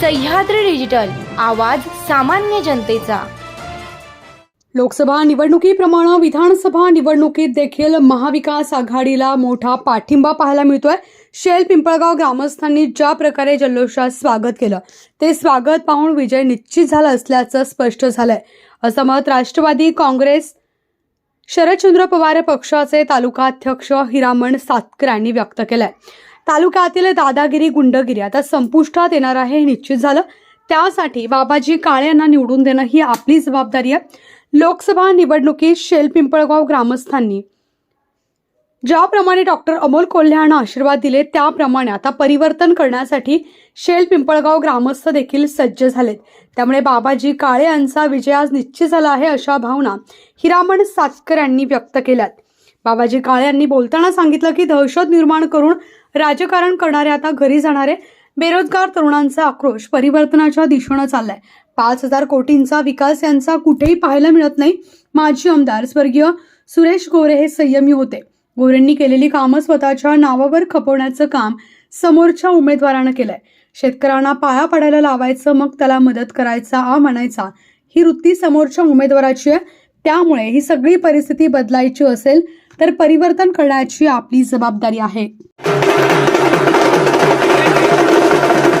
Sahyadri digital आवाज सामान्य जनतेचा. लोकसभा निवडणुकीप्रमाणे विधानसभा निवडणुकीत देखील महाविकास आघाडीला मोठा पाठिंबा पाहायला मिळतोय. शेल पिंपळगाव ग्रामस्थांनी ज्या प्रकारे जल्लोषात स्वागत केलं ते स्वागत पाहून विजय निश्चित झाला असल्याचं स्पष्ट झालंय. असं मत राष्ट्रवादी काँग्रेस शरदचंद्र पवार पक्षाचे तालुकाध्यक्ष हिरामण सातकर यांनी व्यक्त केलंय. तालुक्यातील दादागिरी गुंडगिरी आता संपुष्टात येणार आहे हे निश्चित झालं. त्यासाठी बाबाजी काळे यांना निवडून देणं ही आपली जबाबदारी आहे. लोकसभा निवडणुकीत शेल पिंपळगाव ग्रामस्थांनी ज्याप्रमाणे डॉक्टर अमोल कोल्हे यांना आशीर्वाद दिले त्याप्रमाणे आता परिवर्तन करण्यासाठी शेल पिंपळगाव ग्रामस्थ देखील सज्ज झालेत. त्यामुळे बाबाजी काळे यांचा विजय आज निश्चित झाला आहे अशा भावना हिरामण सातकर यांनी व्यक्त केल्यात. बाबाजी काळे यांनी बोलताना सांगितलं की दहशत निर्माण करून राजकारण करणारे आता घरी जाणारे बेरोजगार तरुणांचा आक्रोश परिवर्तनाच्या दिशेनं चाललाय. पाच हजार कोटींचा विकास यांचा कुठेही पाहायला मिळत नाही. माजी आमदार स्वर्गीय सुरेश गोरे हे संयमी होते. गोरेंनी केलेली कामं स्वतःच्या नावावर खपवण्याचं काम समोरच्या उमेदवारानं केलंय. शेतकऱ्यांना पाया पडायला लावायचं मग त्याला मदत करायचा आ म्हणायचा ही वृत्ती समोरच्या उमेदवाराची आहे. त्यामुळे ही सगळी परिस्थिती बदलायची असेल तर परिवर्तन करण्याची आपली जबाबदारी आहे.